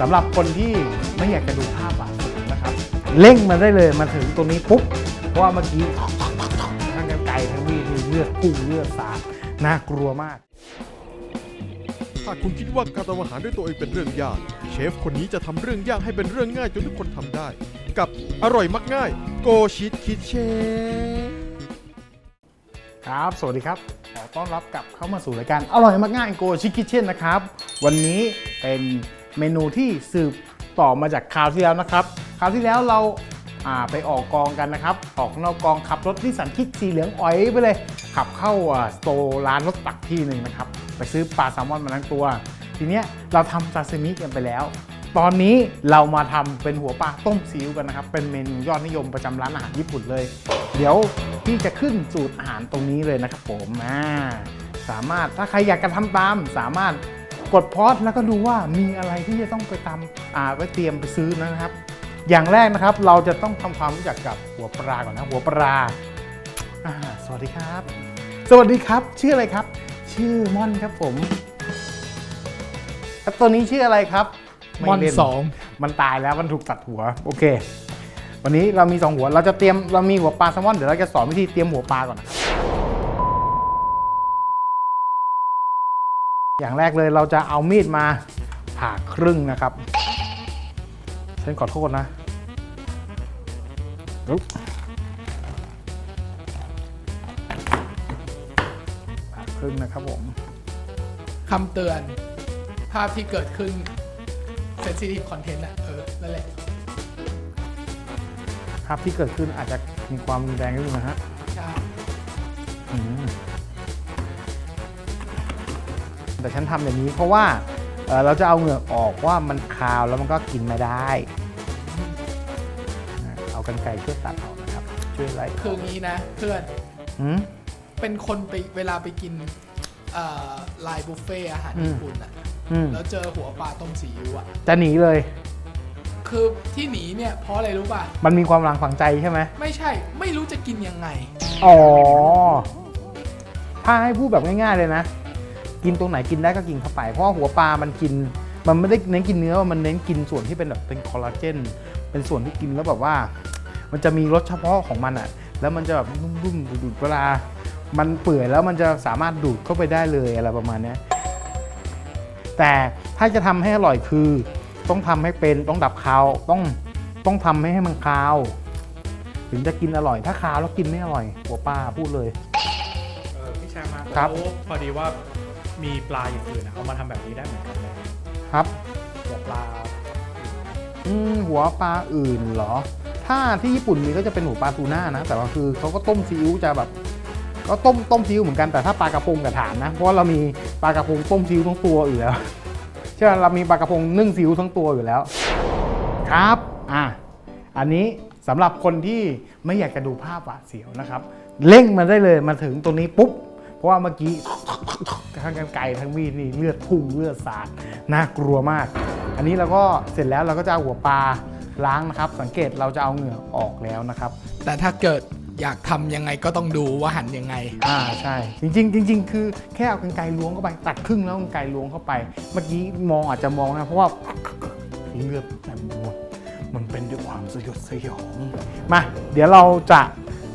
สำหรับคนที่ไม่อยากจะดูภาพบาดเจ็บนะครับ เร่งมาได้เลยมาถึงตรงนี้ปุ๊บ เพราะว่าเมื่อกี้ทั้งกันไกลทั้งมีดมีเลือดพุ่งเลือดสาดน่ากลัวมาก ถ้าคุณคิดว่าการทำอาหารด้วยตัวเองเป็นเรื่องยาก เชฟคนนี้จะทำเรื่องยากให้เป็นเรื่องง่ายจนทุกคนทำได้ กับอร่อยมักง่าย โกชิตคิดเชฟครับ สวัสดีครับ ขอต้อนรับกลับเข้ามาสู่รายการอร่อยมากง่ายโกชิคิเช่นนะครับ วันนี้เป็น เมนูที่สืบต่อมาจากคราวที่แล้วนะครับ คราวที่แล้วเราาไปออกกองกันนะครับ ออกนอกกองขับรถนิสสันคิกสีเหลืองอ๋อยไปเลย ขับเข้าสโตร์ร้านรถตักที่หนึ่งนะครับ ไปซื้อปลาแซลมอนมาทั้งตัว ทีเนี้ยเราทำซาซิมิกันไปแล้ว ตอนนี้เรามาทำเป็นหัวปลาต้มซีอิ๊วกันนะครับ เป็นเมนูยอดนิยมประจำร้านอาหารญี่ปุ่นเลย เดี๋ยวพี่จะขึ้นสูตรอาหารตรงนี้เลยนะครับผมสามารถถ้าใครอยากจะทำตามสามารถ กดพอสแล้วก็ดูว่ามีอะไรที่จะต้องไปตามอ่าไปเตรียมไปซื้อนะครับ อย่างแรกนะครับเราจะต้องทำความรู้จักกับหัวปลาก่อนนะหัวปลาอ่าสวัสดีครับ สวัสดีครับชื่ออะไรครับ ชื่อม่อนครับผมแล้วตัวนี้ชื่ออะไรครับม่อนไเล่สองมันตายแล้วมันถูกตัดหัวโอเค วันนี้เรามีสองหัวเราจะเตรียมเรามีหัวปลาแซลมอนเดี๋ยวเราจะสอนวิธีเตรียมหัวปลาก่อนนะครับ อย่างแรกเลยเราจะเอามีดมาผ่าครึ่งนะครับฉันขอโทษนะอุ๊บผ่าครึ่งนะครับผมคำเตือน ภาพที่เกิดขึ้น sensitive content อะเออ นั่นแหละ ภาพที่เกิดขึ้นอาจจะมีความรุนแรงนิดนึงนะฮะ ใช่อืม แต่ฉันทำอย่างนี้เพราะว่าเอ่อเราจะเอาเหงือกออกว่ามันคาวแล้วมันก็กินไม่ได้นะเอากันไกรช่วยตัดออกนะครับ ช่วยไล่คืองี้นะเพื่อนอืมเป็นคนไปเวลาไปกินเอ่อไลน์บุฟเฟ่อาหารอืมญี่ปุ่นอะอืมแล้วเจอหัวปลาต้มซีอิ๊วอะจะหนีเลย คือที่หนีเนี่ยเพราะอะไรรู้ป่ะ มันมีความหลังฝังใจใช่ไหม ไม่ใช่ ไม่รู้จะกินยังไง อ๋อ ถ้าให้พูดแบบง่ายๆเลยนะ กินตรงไหนกินได้ก็กินเข้าไปเพราะว่าหัวปลามันกิน มันไม่ได้เน้นกินเนื้อมันเน้นกินส่วนที่เป็นแบบเป็นคอลลาเจนเป็นส่วนที่กินแล้วแบบว่า มันจะมีรสเฉพาะของมันอะ่ะ แล้วมันจะแบบนุ่มๆดูดๆเวลา มันเปื่อยแล้วมันจะสามารถดูดเข้าไปได้เลยอะไรประมาณเนี้ยแต่ถ้าจะทำให้อร่อยคือ ต้องทำให้เป็นต้องดับคาวต้องต้องทำให้ให้มันคาว ถึงจะกินอร่อย ถ้าคาวแล้วกินไม่อร่อยหัวปลาพูดเลยเออพี่แชมป์มาครับแล้วพอดีว่า มีปลาอย่างอื่นอะเอามาทำแบบนี้ได้เหมือนกันไหมครับ หัวปลาอืมหัวปลาอื่นเหรอ ถ้าที่ญี่ปุ่นมีก็จะเป็นหัวปลาทูน่านะ แต่ว่าคือเขาก็ต้มซีอิ๊วจะแบบ ก็ต้มต้มซีอิ๊วเหมือนกัน แต่ถ้าปลากระพงกับฐานนะ เพราะว่าเรามีปลากระพงต้มซีอิ๊วทั้งตัวอยู่แล้ว ใช่ไหมเรามีปลากระพงนึ่งซีอิ๊วทั้งตัวอยู่แล้ว ครับ อะ อันนี้สำหรับคนที่ไม่อยากจะดูภาพหวาดเสียวนะครับ เร่งมาได้เลย มาถึงตรงนี้ปุ๊บ เพราะว่าเมื่อกี้ ทั้งกันไกลทั้งมีดนี่เลือดพุ่งเลือดสาดน่ากลัวมาก อันนี้เราก็เสร็จแล้วเราก็จะเอาหัวปลาล้างนะครับ สังเกตเราจะเอาเหงื่อออกแล้วนะครับ แต่ถ้าเกิดอยากทำยังไงก็ต้องดูว่าหั่นยังไง อ่าใช่ จริงๆจริงๆคือแค่เอากันไกลล้วงเข้าไปตัดครึ่งแล้วกันไกลล้วงเข้าไป เมื่อกี้มองอาจจะมองนะเพราะว่าเลือดเต็มไปหมดมันเป็นด้วยความสยดสยองมาเดี๋ยวเราจะ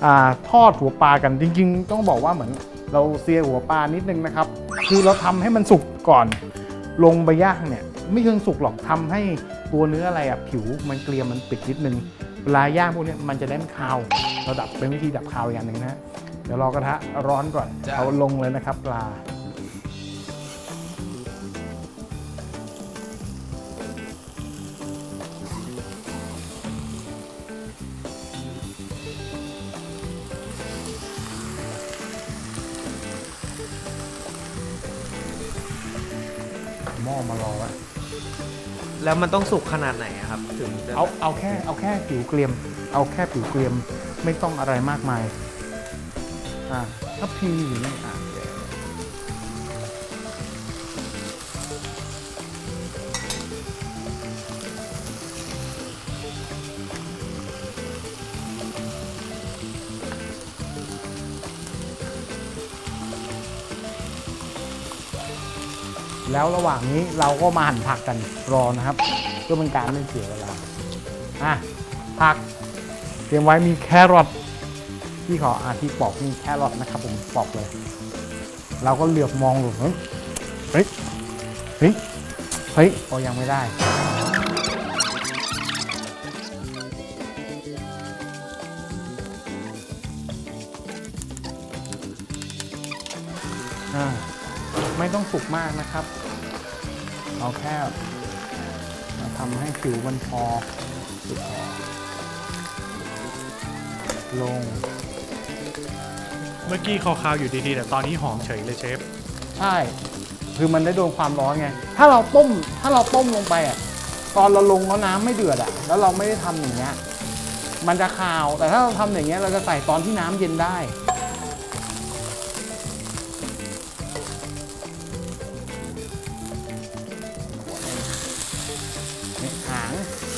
อ่าทอดหัวปลากันจริง ๆ ต้องบอกว่าเหมือน เราเสียหัวปลานิดนึงนะครับ คือเราทำให้มันสุกก่อน ลงไปย่างเนี่ย ไม่เชิงสุกหรอกทำให้ตัวเนื้ออะไรอะผิวมันเกลียมมันปิดนิดนึงเวลาย่างพวกเนี้ยมันจะได้ไม่คาวเราดับเป็นวิธีดับคาวอย่างหนึ่งนะเดี๋ยวรอกระทะร้อนก่อนจ้ะเอาลงเลยนะครับปลา แล้วมันต้องสุกขนาดไหนอะครับ ถึงจะเอาเอาแค่เอาแค่ผิวเกรียม เอาแค่ผิวเกรียมไม่ต้องอะไรมากมาย อ่าถ้าพีอยู่นี่อ่า แล้วระหว่างนี้เราก็มาหั่นผักกันรอนะครับเพื่อเป็นการไม่เสียเวลาอะผักเตรียมไว้มีแครอทพี่ขออาที่ปอกมีแครอทนะครับผมปอกเลย เราก็เหลือบมองดูเฮ้ยเฮ้ยเฮ้ยเฮ้ยโอยังไม่ได้ สุกมากนะครับเอาแค่มาทำให้ผิวมันพอสุกพอลง เมื่อกี้คาวๆอยู่ดีๆ แต่ตอนนี้หอมเฉยเลยเชฟ ใช่ คือมันได้โดนความร้อนไง ถ้าเราต้ม ถ้าเราต้มลงไปอะ ตอนเราลงแล้วน้ำไม่เดือดอะ แล้วเราไม่ได้ทำอย่างเงี้ย มันจะคาว แต่ถ้าเราทำอย่างเงี้ย เราจะใส่ตอนที่น้ำเย็นได้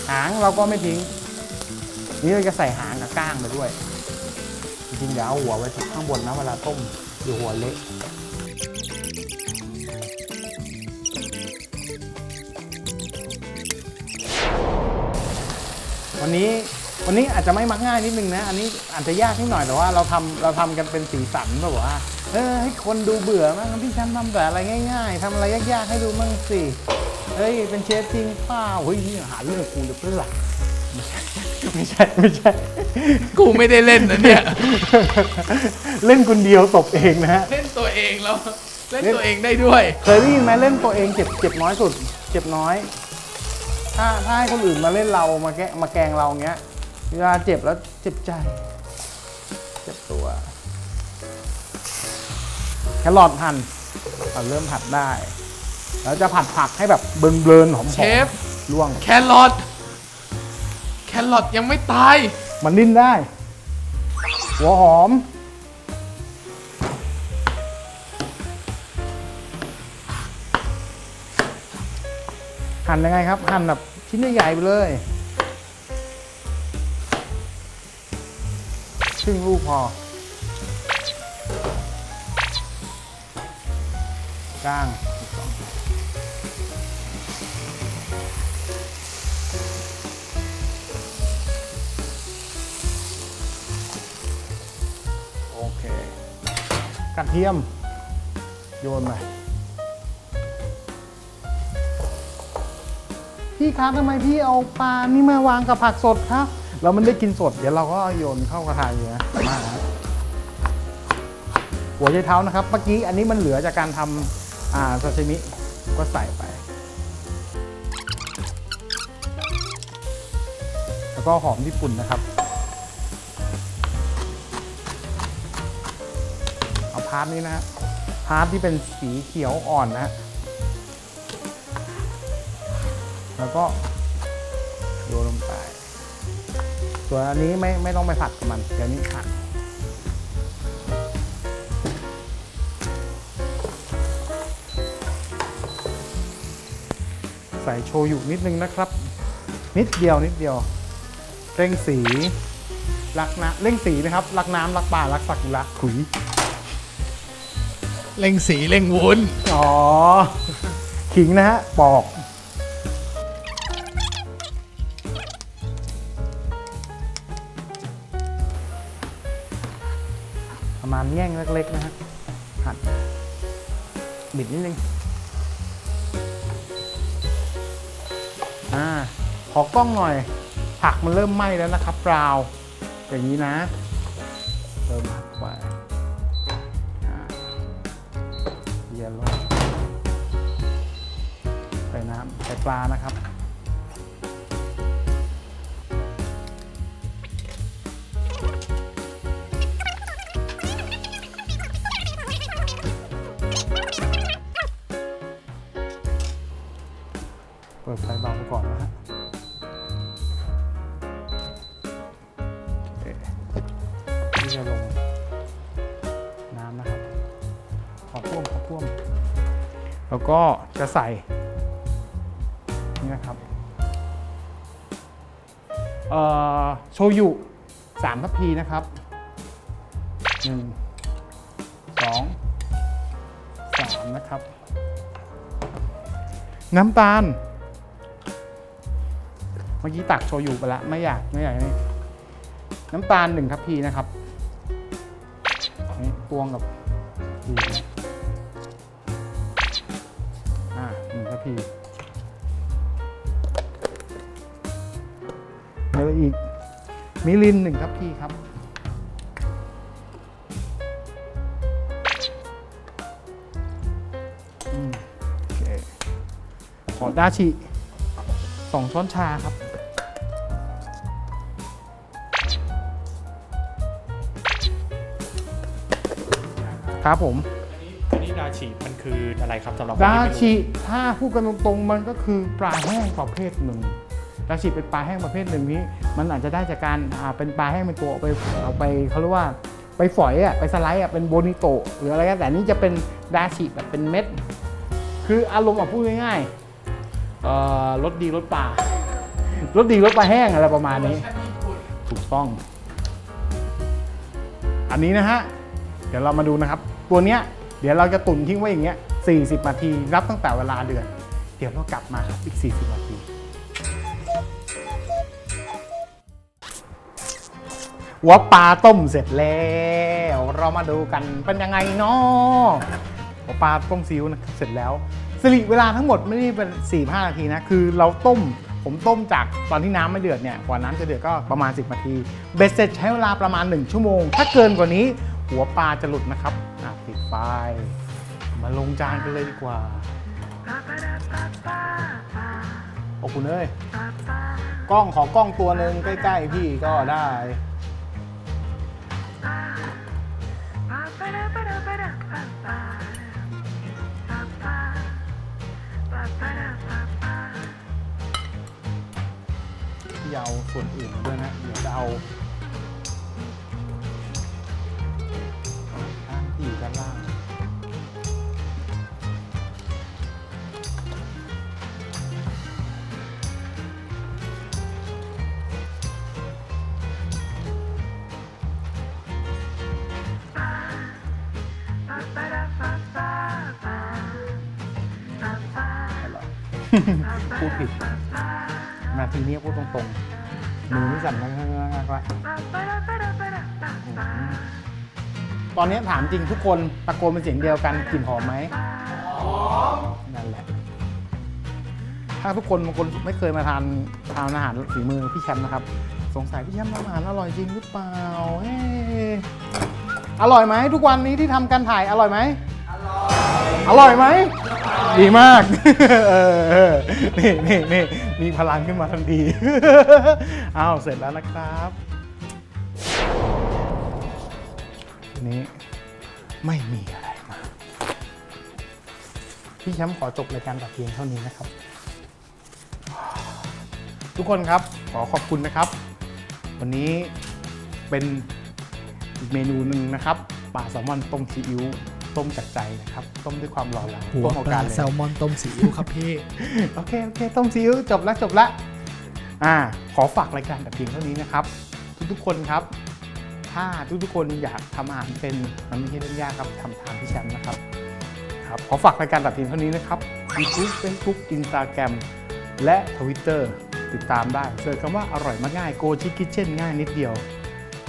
หางเราก็ไม่ทิ้ง นี่เราจะใส่หางกับก้างไปด้วย จริงๆเดี๋ยวเอาหัวไว้ข้างบนนะเวลาต้มเดี๋ยวหัวเละวันนี้วันนี้อาจจะไม่มักง่ายนิดนึงนะ อันนี้อาจจะยากนิดหน่อยแต่ว่าเราทำเราทำกันเป็นสีสันแบบว่าเออให้คนดูเบื่อมั้งพี่ฉันทำแต่อะไรง่าย ๆทำอะไรยากๆให้ดูมั่งสิ เฮ้ย เป็นเชฟจริงเปล่าเฮ้ยนี่หาเรื่องกูหรือเปล่าไม่ใช่ไม่ใช่ กูไม่ได้เล่นนะเนี่ย เล่นคนเดียวตบเองนะฮะ เล่นตัวเองแล้ว เล่นตัวเองได้ด้วย เคยได้ยินไหมเล่นตัวเองเจ็บเจ็บน้อยสุด เจ็บน้อย ถ้าถ้าให้คนอื่นมาเล่นเรามาแกะมาแกล้งเราเงี้ย เวลาเจ็บแล้วเจ็บใจ เจ็บตัวแครอทหั่นเราเริ่มผัดได้ แล้วจะผัดผักให้แบบเบิร์นๆหอมๆเชฟ ล่วง แครอทแครอทยังไม่ตาย มันดิ้นได้ หัวหอม หั่นยังไงครับ หั่นแบบชิ้นใหญ่ๆไปเลยครึ่งลูกพอ ก้าง กระเทียม โยนไปพี่ครับทำไมพี่เอาปลานี่มาวางกับผักสดครับเรามันได้กินสด เดี๋ยวเราก็โยนเข้ากระทะอยู่นะมากนะหัวใจเท้านะครับ เมื่อกี้อันนี้มันเหลือจากการทำอ่าซาชิมิก็ใส่ไป แล้วก็หอมญี่ปุ่นนะครับ พาร์ทนี้นะฮะพาร์ทที่เป็นสีเขียวอ่อนนะฮะแล้วก็โยนลงไป ส่วนอันนี้ไม่ไม่ต้องไปผัดกับมันเดี๋ยวนี้ผัดใส่โชยุนิดนึงนะครับ นิดเดียวนิดเดียว เร่งสีรักนะเร่งสีนะครับ รักน้ำรักป่ารักสักุระขุย เล่งสีเล่งวุ้น อ๋อ ขิงนะฮะ ปอก ประมาณแง่งเล็กๆนะฮะ หั่น บิดนิดนึง อ่า ขอกล้องหน่อย ผักมันเริ่มไหม้แล้วนะครับบราวน์อย่างนี้นะ ปิดไฟเบาก่อนนะฮะที่จะลงน้ำนะครับ ขอท่วมขอท่วม แล้วก็จะใส่ นี่นะครับ เอ่อ โชยุสามทัพพีนะครับหนึ่งสองสามนะครับ น้ำตาล เมื่อกี้ตักโชยุไปล้วไม่อยากไม่อยากนี่น้ำตาลหนึ่งทัพพีนะครับนี่ตวงกับดีอ่าหนึ่งทัพพีแล้วอีกมิลินหนึ่งทัพพีครับอืมโอเคขอดาชิสองช้อนชาครับ ครับผมอันนี้ดาชิมันคืออะไรครับสำหรับคนดาที่ไม่รู้ชิถ้าพูดกันตรงๆ มันก็คือปลาแห้งประเภทหนึ่งดาชิเป็นปลาแห้งประเภทหนึ่งนี้ มันอาจจะได้จากการอ่าเป็นปลาแห้งเป็นตัวเอาไปเอาไปเขาเรียกว่าไปฝอยอะไปสไลด์อะเป็นโบนิโตะหรืออะไรก็แต่นี่จะเป็นดาชิแบบเป็นเม็ด คืออารมณ์อะพูดง่ายๆเอ่อรสดีรสปลารสดีรสปลาแห้งอะไรประมาณนี้ ถูกต้อง อันนี้นะฮะ เดี๋ยวเรามาดูนะครับ ตัวเนี้ยเดี๋ยวเราจะตุนทิ้งไว้อย่างเงี้ย40 นาทีรับตั้งแต่เวลาเดือน เดี๋ยวเรากลับมาครับอีก 40 นาทีหัวปลาต้มเสร็จแล้ว เรามาดูกันเป็นยังไงเนาะหัวปลาต้มซีอิ๊วนะเสร็จแล้วสิริเวลาทั้งหมดไม่ได้เป็น 4-5 นาทีนะ คือเราต้มผมต้มจากตอนที่น้ำไม่เดือดเนี่ยกว่าน้ำจะเดือดก็ประมาณ 10 นาที เบ็ดเสร็จใช้เวลาประมาณ 1 ชั่วโมง ถ้าเกินกว่านี้หัวปลาจะหลุดนะครับ อะปิดไฟมาลงจานกันเลยดีกว่า โอ้คุณเอ้ย กล้องขอกล้องตัวหนึ่งใกล้ ๆ พี่ก็ได้พี่เอาส่วนอื่นมาด้วยนะ เดี๋ยวจะเอา พูดผิดนาทีนี้พูดตรงๆมือนี่สั่นมากๆละตอนนี้ถามจริงทุกคนตะโกนเป็นเสียงเดียวกันกลิ่นหอมไหมหอมนั่นแหละ ถ้าทุกคนบางคนไม่เคยมาทานทานอาหารฝีมือพี่แชมป์นะครับ สงสัยพี่แชมป์ทำอาหารอร่อยจริงหรือเปล่าเอ๊อร่อยไหมทุกวันนี้ที่ทำการถ่ายอร่อยไหม อร่อยไหม ดีมากเออเนี่นี่นี่มีพลังขึ้นมาทันทีอ้าวเสร็จแล้วนะครับทีนี้ไม่มีอะไรมา พี่แชมป์ขอจบรายการแต่เพียงเท่านี้นะครับ ทุกคนครับขอขอบคุณนะครับ วันนี้เป็นเมนูหนึ่งนะครับปลาแซลมอนต้มซีอิ๊ว ต้มจากใจนะครับ ต้มด้วยความหล่อเหลาหัวต้มเอาปกาลารเลยแซลมอนต้มซีอิ๊วครับพี่ โอเคโอเค ต้มซีอิ๊วจบแล้วจบแล้วอ่า ขอฝากรายการแต่เพียงเท่านี้นะครับ ทุกๆคนครับ ถ้าทุกๆคนอยากทำอาหารเป็นมันไม่ใช่เรื่องยากครับทำทานพี่แชมป์นะครับครับขอฝากรายการแต่เพียงเท่านี้นะครับ YouTube Facebook Instagram และ Twitter ติดตามได้เสิร์ชคำว่าอร่อยมากง่ายโกชิคิเช่นง่ายนิดเดียว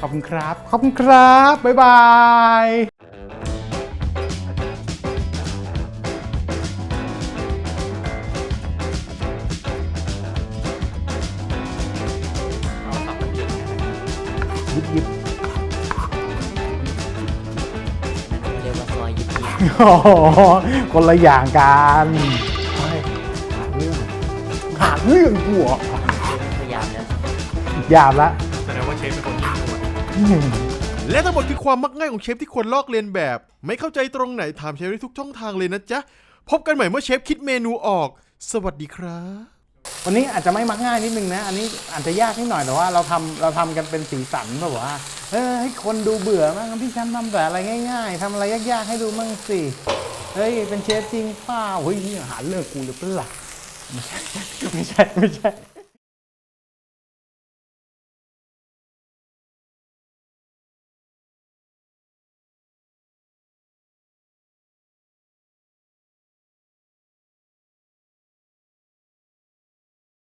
ขอบคุณครับ ขอบคุณครับ บ๊ายบาย ยิบยิบเรียกว่าซอยยิบยิบอ๋อคนละอย่างกันไปหาเรื่องหาเรื่องกูเหรอพยายามแล้วหยาบละแสดงว่าเชฟเป็นคนญี่ปุ่นอืมและทั้งหมดคือความมักง่ายของเชฟที่ควรลอกเลียนแบบ ไม่เข้าใจตรงไหนถามเชฟได้ทุกช่องทางเลยนะจ๊ะ พบกันใหม่เมื่อเชฟคิดเมนูออก สวัสดีครับ วันนี้อาจจะไม่มักง่ายนิดนึงนะ อันนี้อาจจะยากนิดหน่อยแต่ว่าเราทำเราทำกันเป็นสีสันแบบว่าเออให้คนดูเบื่อมากพี่แชมป์ทำแต่อะไรง่ายๆทำอะไรยากๆให้ดูมั่งสิเฮ้ยเป็นเชฟจริงเปล่าเฮ้ยนี่หาเรื่องกูหรือเปล่าไม่ใช่ไม่ใช่ไม่ใช่